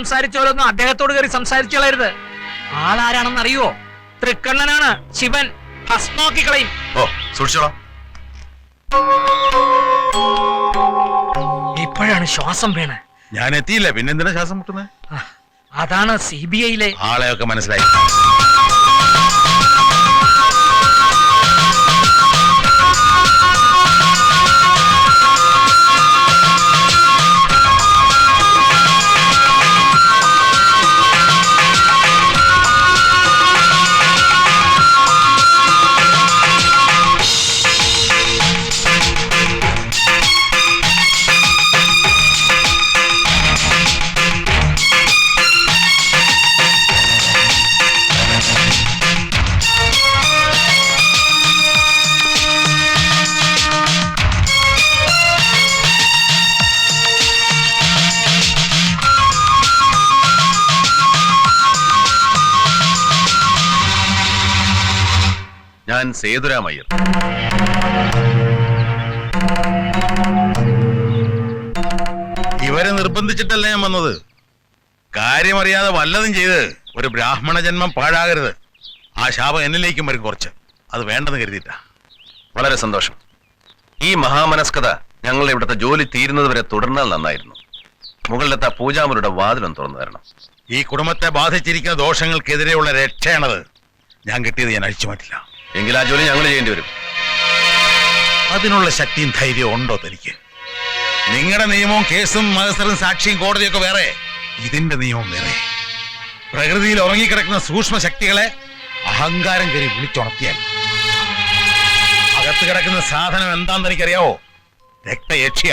സംസാരിച്ചോലൊന്നും അദ്ദേഹത്തോട് കയറി സംസാരിച്ചോളരുത്. ആളാരാണെന്ന് അറിയുവോ? തൃക്കണ്ണനാണ് ശിവൻ. ഭസ്മാക്കി കളയും. ഓ സൂക്ഷിച്ചോളാം. ഇപ്പോഴാണ് ശ്വാസം വീണ്. ഞാൻ എത്തിയില്ല. പിന്നെന്തിനാ ശ്വാസം മുട്ടുന്നത് അതാണ് സി ബി ഐയിലെ ആളെയൊക്കെ മനസ്സിലായി. ഞാൻ സേതുരാമയ്യർ ഇവരെ നിർബന്ധിച്ചിട്ടല്ല ഞാൻ വന്നത്? കാര്യമറിയാതെ വല്ലതും ചെയ്ത് ഒരു ബ്രാഹ്മണ ജന്മം പാഴാകരുത്. ആ ശാപം എന്നിലേക്കും വരും കുറച്ച്. അത് വേണ്ടെന്ന് കരുതിയിട്ടാ. വളരെ സന്തോഷം. ഈ മഹാമനസ്കത ഞങ്ങൾ ഇവിടുത്തെ ജോലി തീരുന്നത് വരെ തുടർന്നാൽ നന്നായിരുന്നു. മുകളിലത്തെ പൂജാമുരുടെ വാതിലും തുറന്നു തരണം. ഈ കുടുംബത്തെ ബാധിച്ചിരിക്കുന്ന ദോഷങ്ങൾക്കെതിരെയുള്ള രക്ഷയാണത്. ഞാൻ കിട്ടിയത് ഞാൻ അഴിച്ചു മാറ്റില്ല. എങ്കിൽ ആ ജോലി ഞങ്ങൾ ചെയ്യേണ്ടി വരും. അതിനുള്ള ശക്തിയും ധൈര്യവും ഉണ്ടോ തനിക്ക്? നിങ്ങളുടെ നിയമവും കേസും മത്സരം സാക്ഷിയും കോടതിയൊക്കെ വേറെ. ഇതിന്റെ നിയമം വേറെ. പ്രകൃതിയിൽ ഉറങ്ങിക്കിടക്കുന്ന സൂക്ഷ്മ ശക്തികളെ അഹങ്കാരം കയറി വിളിച്ചുണർത്തിയാൽ. അകത്ത് കിടക്കുന്ന സാധനം എന്താണെന്ന് എനിക്കറിയാവോ രക്തയക്ഷിയ.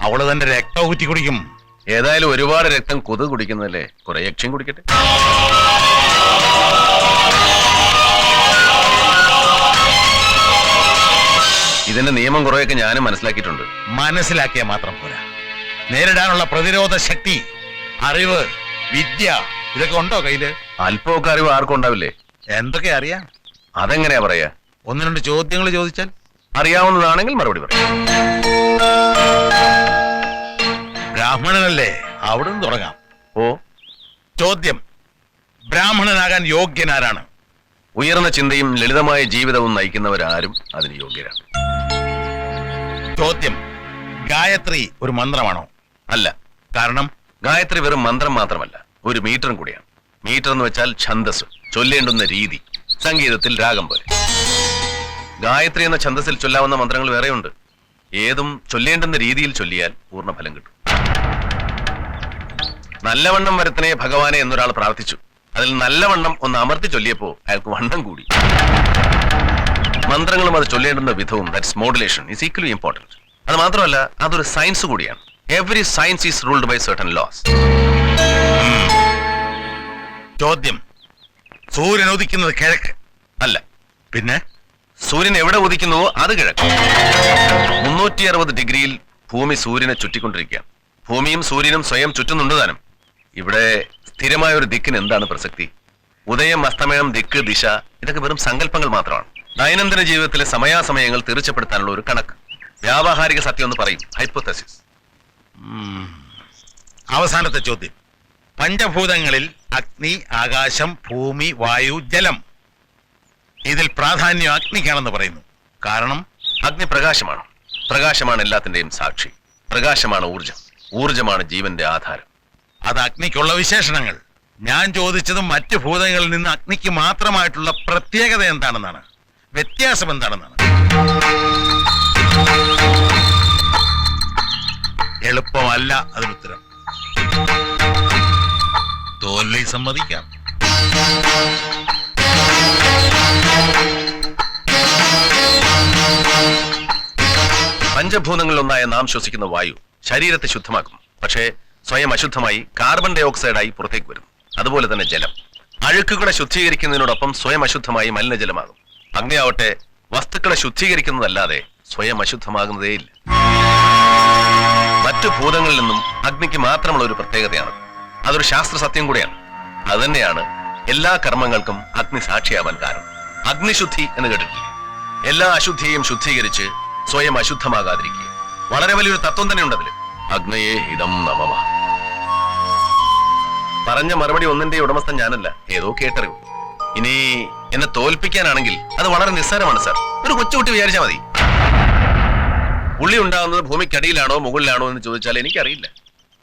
അവൾ തന്റെ രക്തം ഊറ്റി കുടിക്കും ഏതായാലും ഒരുപാട് രക്തം കൊതു കുടിക്കുന്നതല്ലേ? കുറെ യക്ഷ്യം കുടിക്കട്ടെ. ഇതിന്റെ നിയമം കുറെയൊക്കെ ഞാനും മനസ്സിലാക്കിയിട്ടുണ്ട്. മനസ്സിലാക്കിയാൽ മാത്രം പോരാ. നേരിടാനുള്ള പ്രതിരോധ ശക്തി അറിവ് വിദ്യ ഇതൊക്കെ ഉണ്ടോ കയ്യിൽ? അല്പമൊക്കെ അറിവ് ആർക്കും ഉണ്ടാവില്ലേ? എന്തൊക്കെ അറിയാം? അതെങ്ങനെയാ പറയാ? ഒന്ന് രണ്ട് ചോദ്യങ്ങൾ ചോദിച്ചാൽ? അറിയാവുന്നതാണെങ്കിൽ മറുപടി പറയാം ബ്രാഹ്മണനല്ലേ? അവിടുന്ന് തുടങ്ങാം. ഓ. ചോദ്യം. ബ്രാഹ്മണനാകാൻ യോഗ്യനാരാണ്? ഉയർന്ന ചിന്തയും ലളിതമായ ജീവിതവും നയിക്കുന്നവരാരും അതിന് യോഗ്യരാണ്. ചോദ്യം. ഗായത്രി ഒരു മന്ത്രമാണോ? അല്ല. കാരണം ഗായത്രി വെറും മന്ത്രം മാത്രമല്ല. ഒരു മീറ്ററും കൂടിയാണ്. മീറ്റർ എന്ന് വെച്ചാൽ ഛന്ദസ്. ചൊല്ലേണ്ടുന്ന രീതി. സംഗീതത്തിൽ രാഗം പോലെ. ഗായത്രി എന്ന ഛന്ദസിൽ ചൊല്ലാവുന്ന മന്ത്രങ്ങൾ വേറെയുണ്ട്. ഏതും ചൊല്ലേണ്ടുന്ന രീതിയിൽ ചൊല്ലിയാൽ പൂർണഫലം കിട്ടും. നല്ലവണ്ണം വരത്തിനെ ഭഗവാനെ എന്നൊരാൾ പ്രാർത്ഥിച്ചു. അതിൽ നല്ലവണ്ണം ഒന്ന് അമർത്തി ചൊല്ലിയപ്പോ അയാൾക്ക് വണ്ണം കൂടി. മന്ത്രങ്ങളും അത് ചൊല്ലേണ്ടുന്ന വിധവും that's modulation is equally important അത് മാത്രമല്ല അതൊരു സയൻസ് കൂടിയാണ്. Every science is ruled by certain laws ചോദ്യം. സൂര്യൻ ഉദിക്കുന്നത് കിഴക്ക്. അല്ല. പിന്നെ? സൂര്യൻ എവിടെ ഉദിക്കുന്നുവോ അത് കിഴക്ക്. മുന്നൂറ്റി അറുപത് ഡിഗ്രിയിൽ ഭൂമി സൂര്യനെ ചുറ്റിക്കൊണ്ടിരിക്കുകയാണ്. ഭൂമിയും സൂര്യനും സ്വയം ചുറ്റുന്നുണ്ട് താനും. ഇവിടെ സ്ഥിരമായ ഒരു ദിക്കിന് എന്താണ് പ്രസക്തി? ഉദയം അസ്തമയം ദിക്ക് ദിശ ഇതൊക്കെ വെറും സങ്കല്പങ്ങൾ മാത്രമാണ്. ദൈനംദിന ജീവിതത്തിലെ സമയാസമയങ്ങൾ തീർച്ചപ്പെടുത്താനുള്ള ഒരു കണക്ക്. വ്യാവഹാരിക സത്യം എന്ന് പറയും. ഹൈപ്പോത്തസിസ് അവസാനത്തെ ചോദ്യം. പഞ്ചഭൂതങ്ങളിൽ അഗ്നി ആകാശം ഭൂമി വായു ജലം. ഇതിൽ പ്രാധാന്യം അഗ്നിക്കാണെന്ന് പറയുന്നു. കാരണം? അഗ്നി പ്രകാശമാണ്. പ്രകാശമാണ് എല്ലാത്തിന്റെയും സാക്ഷി. പ്രകാശമാണ് ഊർജം ഊർജമാണ് ജീവന്റെ ആധാരം. അത് അഗ്നിക്കുള്ള വിശേഷണങ്ങൾ. ഞാൻ ചോദിച്ചത് മറ്റ് ഭൂതങ്ങളിൽ നിന്ന് അഗ്നിക്ക് മാത്രമായിട്ടുള്ള പ്രത്യേകത എന്താണെന്നാണ്. വ്യത്യാസം എന്താണെന്നാണ് എളുപ്പമല്ല അതിനുത്തരം. തോൽവി സമ്മതിക്കാം. പഞ്ചഭൂതങ്ങളിലൊന്നായ നാം ശ്വസിക്കുന്ന വായു ശരീരത്തെ ശുദ്ധമാക്കും. പക്ഷേ സ്വയം അശുദ്ധമായി കാർബൺ ഡൈ ഓക്സൈഡായി പുറത്തേക്ക് വരും. അതുപോലെ തന്നെ ജലം. അഴുക്കുകളെ ശുദ്ധീകരിക്കുന്നതിനോടൊപ്പം സ്വയം അശുദ്ധമായി മലിനജലമാകും. അഗ്നിയാവട്ടെ വസ്തുക്കളെ ശുദ്ധീകരിക്കുന്നതല്ലാതെ സ്വയം അശുദ്ധമാകുന്നതേയില്ല. മറ്റു ഭൂതങ്ങളിൽ നിന്നും അഗ്നിക്ക് മാത്രമുള്ള ഒരു പ്രത്യേകതയാണ്. അതൊരു ശാസ്ത്ര സത്യം കൂടിയാണ്. അതുതന്നെയാണ് എല്ലാ കർമ്മങ്ങൾക്കും അഗ്നി സാക്ഷിയാവാൻ കാരണം. അഗ്നിശുദ്ധി എന്ന് കേട്ടിട്ടില്ല? എല്ലാ അശുദ്ധിയെയും ശുദ്ധീകരിച്ച് സ്വയം അശുദ്ധമാകാതിരിക്കുക. വളരെ വലിയൊരു തത്വം തന്നെ ഉണ്ട് അതിൽ അഗ്നയെ ഹിതം നമമ. പറഞ്ഞ മറുപടി ഒന്നിന്റെ ഉടമസ്ഥൻ ഞാനല്ല. ഏതോ കേട്ടറിവ്. ഇനി എന്നെ തോൽപ്പിക്കാനാണെങ്കിൽ അത് വളരെ നിസ്സാരമാണ് സാർ. ഒരു കൊച്ചുകുട്ടി വിചാരിച്ചാൽ മതി. പുള്ളി ഉണ്ടാകുന്നത് ഭൂമിക്കടിയിലാണോ മുകളിലാണോ എന്ന് ചോദിച്ചാൽ എനിക്കറിയില്ല.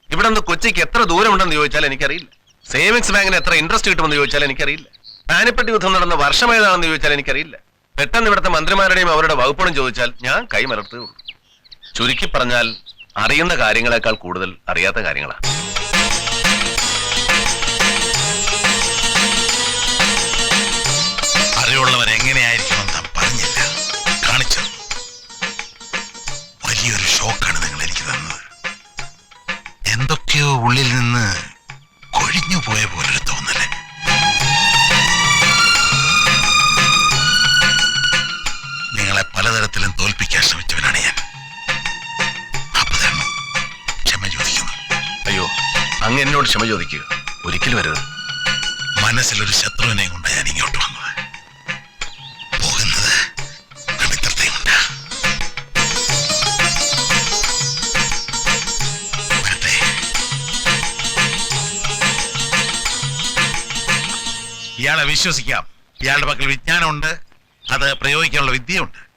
ഇവിടെ നിന്ന് കൊച്ചിക്ക് എത്ര ദൂരം ഉണ്ടെന്ന് ചോദിച്ചാൽ എനിക്കറിയില്ല. സേവിങ്സ് ബാങ്കിന് എത്ര ഇൻട്രസ്റ്റ് കിട്ടുമെന്ന് ചോദിച്ചാൽ എനിക്കറിയില്ല. പാനിപ്പട്ടി യുദ്ധം നടന്ന വർഷം ഏതാണെന്ന് ചോദിച്ചാൽ എനിക്കറിയില്ല. പെട്ടെന്ന് ഇവിടുത്തെ മന്ത്രിമാരുടെയും അവരുടെ വകുപ്പുകളും ചോദിച്ചാൽ ഞാൻ കൈമലർത്തേ ഉള്ളൂ ചുരുക്കി പറഞ്ഞാൽ അറിയുന്ന കാര്യങ്ങളെക്കാൾ കൂടുതൽ അറിയാത്ത കാര്യങ്ങളാണ്. ക്ഷമ ചോദിക്കുക. ഒരിക്കലും വരരുത്. മനസ്സിലൊരു ശത്രുവിനെ കൊണ്ട് ഞാൻ ഇങ്ങോട്ട് വരട്ടെ. ഇയാളെ വിശ്വസിക്കാം. ഇയാളുടെ പക്കൽ വിജ്ഞാനമുണ്ട്. അത് പ്രയോഗിക്കാനുള്ള വിദ്യയുണ്ട്.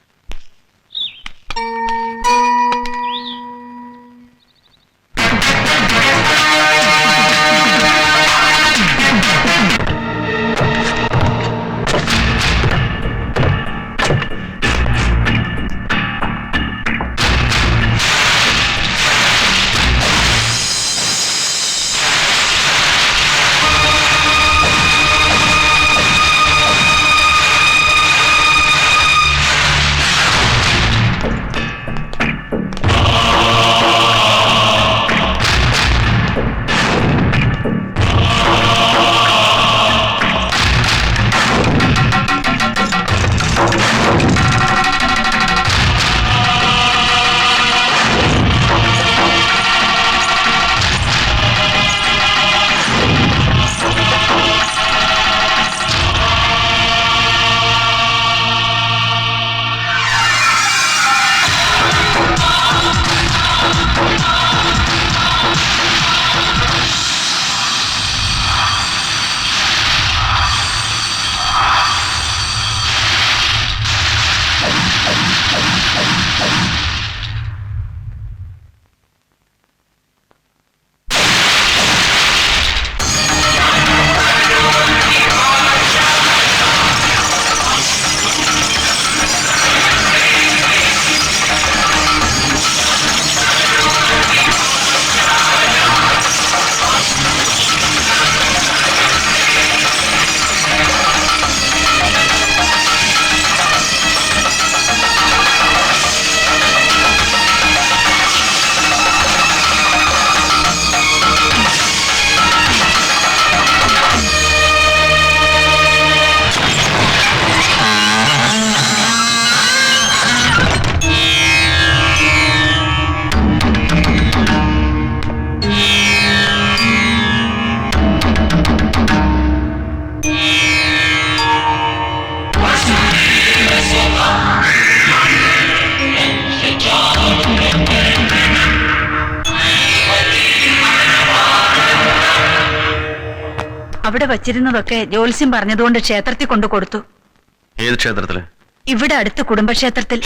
അവിടെ വച്ചിരുന്നതൊക്കെ ജ്യോത്സ്യം പറഞ്ഞതുകൊണ്ട് ക്ഷേത്രത്തിൽ കൊണ്ടു കൊടുത്തു ഏത് ക്ഷേത്രത്തിൽ? ഇവിടെ അടുത്ത് കുടുംബക്ഷേത്രത്തിൽ.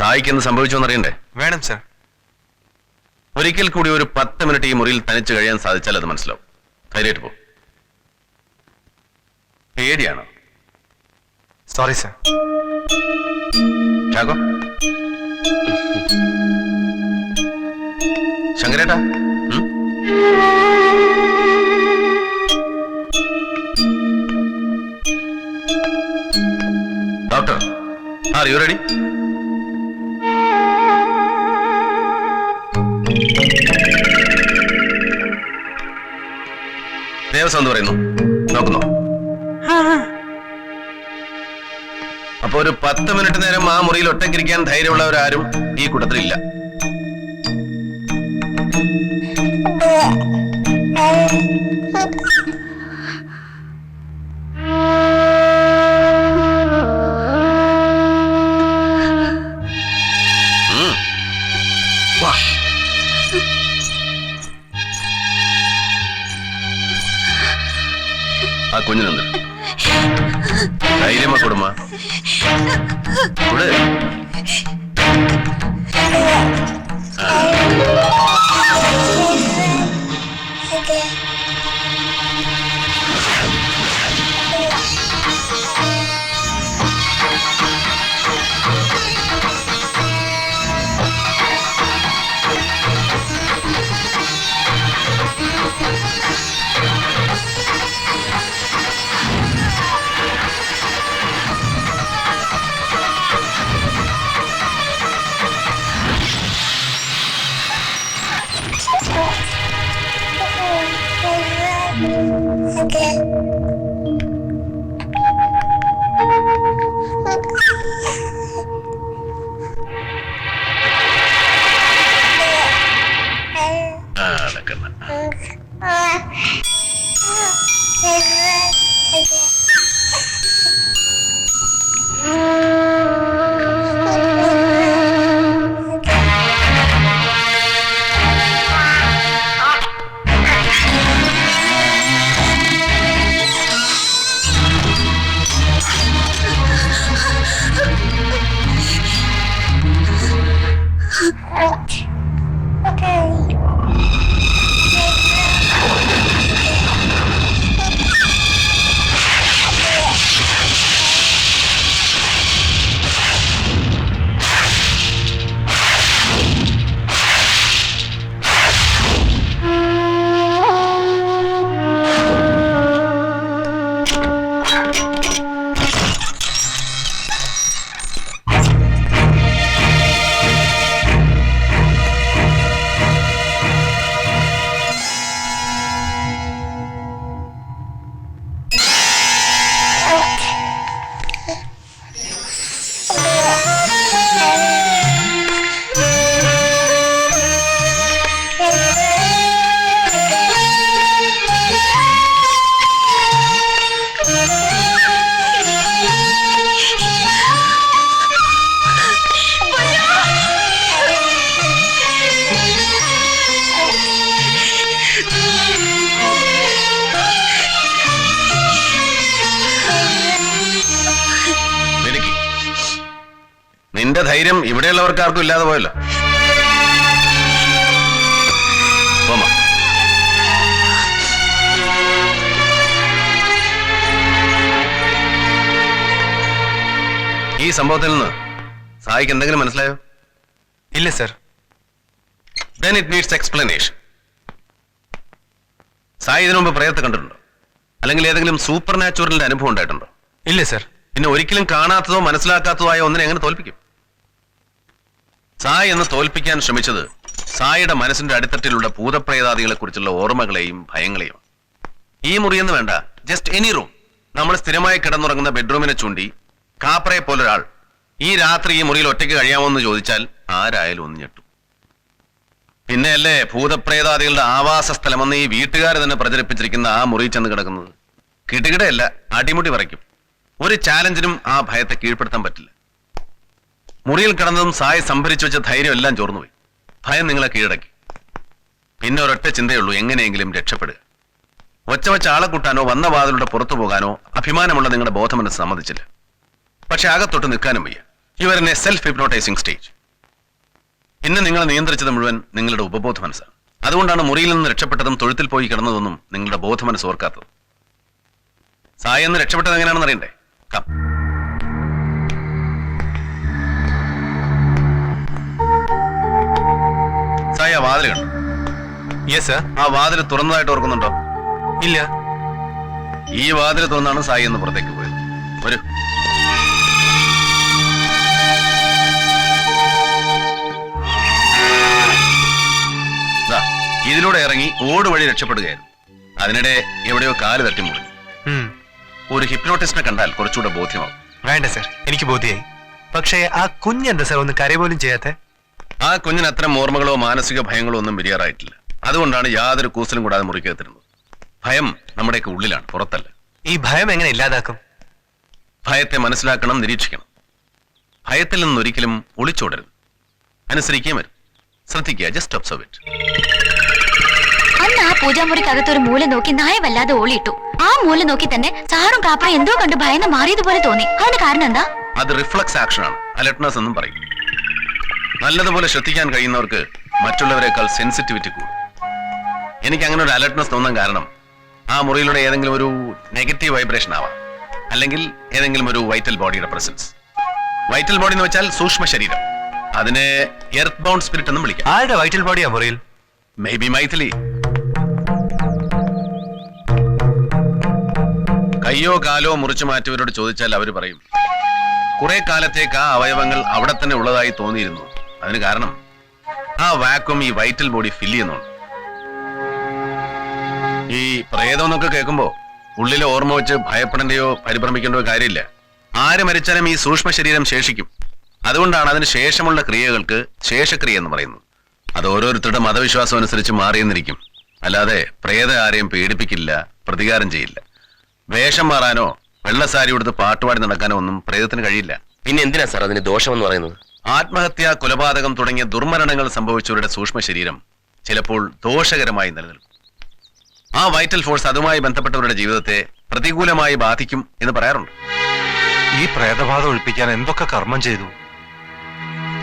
അന്ന് രാത്രി സായിക്ക് സംഭവിച്ചോന്നറിയണ്ടേ? വേണം സർ ഒരിക്കൽ കൂടി ഒരു പത്ത് മിനിറ്റ് ഈ മുറിയിൽ തനിച്ച് കഴിയാൻ സാധിച്ചാൽ അത് മനസ്സിലാവും. ധൈര്യമായിട്ട് പോ. പേടിയാണോ? സോറി സർ ചാക്കോ ശങ്കരേട്ടാ doctor are you ready Devaswom എന്ന് പറയുന്നു. നോക്കുന്നു? അപ്പൊ ഒരു പത്ത് മിനിറ്റ് നേരം ആ മുറിയിൽ ഒറ്റക്കിരിക്കാൻ ധൈര്യമുള്ളവരാരും ഈ കൂട്ടത്തിലില്ല. ഇവിടെയുള്ളവർക്ക് ആർക്കും ഇല്ലാതെ പോയല്ലോ. ഈ സംഭവത്തിൽ നിന്ന് സായിക്ക് എന്തെങ്കിലും മനസ്സിലായോ? ഇല്ല sir. Then it needs explanation Sai ഇതിനു മുമ്പ് പ്രേതത്തെ കണ്ടിട്ടുണ്ടോ? അല്ലെങ്കിൽ ഏതെങ്കിലും സൂപ്പർ നാച്ചുറലിന്റെ അനുഭവം ഉണ്ടായിട്ടുണ്ടോ? ഇല്ല സർ. പിന്നെ ഒരിക്കലും കാണാത്തതോ മനസ്സിലാക്കാത്തതോ ആയ ഒന്നിനെ എങ്ങനെ തോൽപ്പിക്കും? സായി എന്ന് തോൽപ്പിക്കാൻ ശ്രമിച്ചത് സായിയുടെ മനസ്സിന്റെ അടിത്തട്ടിലുള്ള ഭൂതപ്രേതാദികളെ കുറിച്ചുള്ള ഓർമ്മകളെയും ഭയങ്ങളെയും. ഈ മുറിയെന്ന് വേണ്ട. ജസ്റ്റ് എനി റൂം നമ്മൾ സ്ഥിരമായി കിടന്നുറങ്ങുന്ന ബെഡ്റൂമിനെ ചൂണ്ടി കാപ്പറയെ പോലൊരാൾ ഈ രാത്രി ഈ മുറിയിൽ ഒറ്റയ്ക്ക് കഴിയാമോ എന്ന് ചോദിച്ചാൽ ആരായാലും ഒന്ന് ഞെട്ടും. പിന്നെയല്ലേ ഭൂതപ്രേതാദികളുടെ ആവാസ സ്ഥലമെന്ന് ഈ വീട്ടുകാർ തന്നെ പ്രചരിപ്പിച്ചിരിക്കുന്ന ആ മുറി ചെന്ന് കിടക്കുന്നത്? കിടുകിടയല്ല അടിമുടി പറയ്ക്കും ഒരു ചാലഞ്ചിനും ആ ഭയത്തെ കീഴ്പ്പെടുത്താൻ പറ്റില്ല. മുറിയിൽ കിടന്നതും സായ സംഭരിച്ചു വെച്ച ധൈര്യം എല്ലാം ചോർന്നുപോയി. ഭയം നിങ്ങളെ കീഴടക്കി. പിന്നെ ഒരൊറ്റ ചിന്തയുള്ളൂ എങ്ങനെയെങ്കിലും രക്ഷപ്പെടുക. ഒച്ച വെച്ച ആളെ കൂട്ടാനോ വന്ന വാതിലൂടെ പുറത്തു പോകാനോ അഭിമാനമുള്ള നിങ്ങളുടെ ബോധമനസ് സമ്മതിച്ചില്ല. പക്ഷെ അകത്തൊട്ട് നിൽക്കാനും വയ്യ. You're a self hypnotising stage പിന്നെ നിങ്ങളെ നിയന്ത്രിച്ചത് മുഴുവൻ നിങ്ങളുടെ ഉപബോധ മനസ്സാണ് അതുകൊണ്ടാണ് മുറിയിൽ നിന്ന് രക്ഷപ്പെട്ടതും തൊഴുത്തിൽ പോയി കിടന്നതൊന്നും നിങ്ങളുടെ ബോധമനസ് ഓർക്കാത്തത്. സായെന്ന് രക്ഷപ്പെട്ടത് എങ്ങനെയാണെന്ന് അറിയണ്ടേ? കം ആ വാതിൽ കണ്ടു യെസ് സർ ആ വാതിൽ തുറന്നതായിട്ട് ഓർക്കുന്നുണ്ടോ? ഇല്ല. ഈ വാതിൽ തുറന്നാണ് സായി എന്ന് പുറത്തേക്ക് പോയത്. വരൂ. ഇതിലൂടെ ഇറങ്ങി ഓട് വഴി രക്ഷപ്പെടുകയായിരുന്നു. അതിനിടെ എവിടെയോ കാൽ തട്ടി മുറി. ഒരു ഹിപ്നോട്ടിസ്റ്റിനെ കണ്ടാൽ കുറച്ചുകൂടെ ബോധ്യമാവും. വേണ്ട സർ എനിക്ക് ബോധ്യായി പക്ഷേ ആ കുഞ്ഞെന്താ സർ ഒന്ന് കരയ പോലും ചെയ്യാത്തെ? ആ കുഞ്ഞിന് അത്തരം ഓർമ്മകളോ മാനസിക ഭയങ്ങളോ ഒന്നും വരികയാറായിട്ടില്ല അതുകൊണ്ടാണ് യാതൊരു കൂസലും കൂടാതെ മുറിക്കകത്തിരുന്നത്. ഭയം നമ്മുടെയൊക്കെ ഉള്ളിലാണ് പുറത്തല്ല. ഈ ഭയം എങ്ങനെ ഇല്ലാതാക്കും? ഭയത്തെ മനസ്സിലാക്കണം നിരീക്ഷിക്കണം. ഭയത്തിൽ നിന്നൊരിക്കലും ഒളിച്ചോടരുത്. അനുസരിക്കേ വരും. ശ്രദ്ധിക്കുക ജസ്റ്റ് ഒബ്സർവ് ഇറ്റ് അന്ന് ആ പൂജാമുറിക്കകത്തൊരു മൂല നോക്കി നായ വല്ലാതെ ഓളിയിട്ടു. ആ മൂല നോക്കി തന്നെ സാറും കാപ്പറും എന്തോ കണ്ട് ഭയന്ന് മാറിയതുപോലെ തോന്നി. അതിന് കാരണം എന്താ? അത് റിഫ്ലക്സ് ആക്ഷൻ ആണ്. അലർട്ട്നെസ് എന്നും പറയും. നല്ലതുപോലെ ശ്രദ്ധിക്കാൻ കഴിയുന്നവർക്ക് മറ്റുള്ളവരെക്കാൾ സെൻസിറ്റിവിറ്റി കൂടും. എനിക്ക് അങ്ങനെ ഒരു അലർട്ട്നെസ് തോന്നാൻ കാരണം ആ മുറിയിലൂടെ ഏതെങ്കിലും ഒരു നെഗറ്റീവ് വൈബ്രേഷൻ ആവാം. അല്ലെങ്കിൽ ഏതെങ്കിലും ഒരു വൈറ്റൽ ബോഡിയുടെ പ്രസൻസ് വൈറ്റൽ ബോഡി എന്ന് വെച്ചാൽ സൂക്ഷ്മ ശരീരം. അതിനെ എർത്ത് ബൗണ്ട് സ്പിരിറ്റ് എന്നും വിളിക്കാം. ആരുടെ വൈറ്റൽ ബോഡിയാ മുറിയിൽ? May be Mythili. കയ്യോ കാലോ മുറിച്ചു മാറ്റിയവരോട് ചോദിച്ചാൽ അവർ പറയും കുറെ കാലത്തേക്ക് ആ അവയവങ്ങൾ അവിടെ തന്നെ ഉള്ളതായി തോന്നിയിരുന്നു. അതിന് കാരണം ആ വാക്വം ഈ വൈറ്റൽ ബോഡി ഫില്ല് ചെയ്യുന്നുണ്ട്. ഈ പ്രേതം എന്നൊക്കെ കേൾക്കുമ്പോ ഉള്ളിലെ ഓർമ്മ വെച്ച് ഭയപ്പെടേണ്ടയോ പരിഭ്രമിക്കേണ്ടയോ കാര്യമില്ല. ആര് മരിച്ചാലും ഈ സൂക്ഷ്മ ശരീരം ശേഷിക്കും. അതുകൊണ്ടാണ് അതിന് ശേഷമുള്ള ക്രിയകൾക്ക് ശേഷക്രിയ എന്ന് പറയുന്നത്. അത് ഓരോരുത്തരുടെ മതവിശ്വാസം അനുസരിച്ച് മാറിയെന്നിരിക്കും. അല്ലാതെ പ്രേത ആരെയും പേടിപ്പിക്കില്ല പ്രതികാരം ചെയ്യില്ല. വേഷം മാറാനോ വെള്ളസാരി കൊടുത്ത് പാട്ടുപാടി നടക്കാനോ ഒന്നും പ്രേതത്തിന് കഴിയില്ല. പിന്നെ എന്തിനാ സാർ അതിന് ദോഷമെന്ന് പറയുന്നത്? ആത്മഹത്യ കൊലപാതകം തുടങ്ങിയ ദുർമരണങ്ങൾ സംഭവിച്ചവരുടെ സൂക്ഷ്മ ശരീരം ചിലപ്പോൾ ദോഷകരമായി നിലനിൽക്കും. ആ വൈറ്റൽ ഫോഴ്സ് അതുമായി ബന്ധപ്പെട്ടവരുടെ ജീവിതത്തെ പ്രതികൂലമായി ബാധിക്കും എന്ന് പറയാറുണ്ട്. ഈ പ്രേതബാധ ഒഴിപ്പിക്കാൻ എന്തൊക്കെ കർമ്മം ചെയ്തു?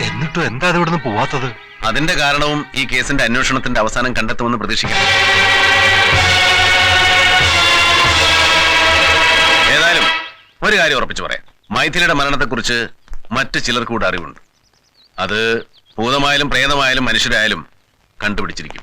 എന്നിട്ടും എന്താ അത് ഇവിടുന്ന് പോവാത്തത്? അതിന്റെ കാരണവും ഈ കേസിന്റെ അന്വേഷണത്തിന്റെ അവസാനം കണ്ടെത്തുമെന്ന് പ്രതീക്ഷിക്കാം. ഏതായാലും ഒരു കാര്യം ഉറപ്പിച്ചു പറയാം. മൈഥിലിയുടെ മരണത്തെക്കുറിച്ച് മറ്റു ചിലർക്ക് കൂടെ അറിവുണ്ട്. അത് ഭൂതമായാലും പ്രേതമായാലും മനുഷ്യരായാലും കണ്ടുപിടിച്ചിരിക്കും.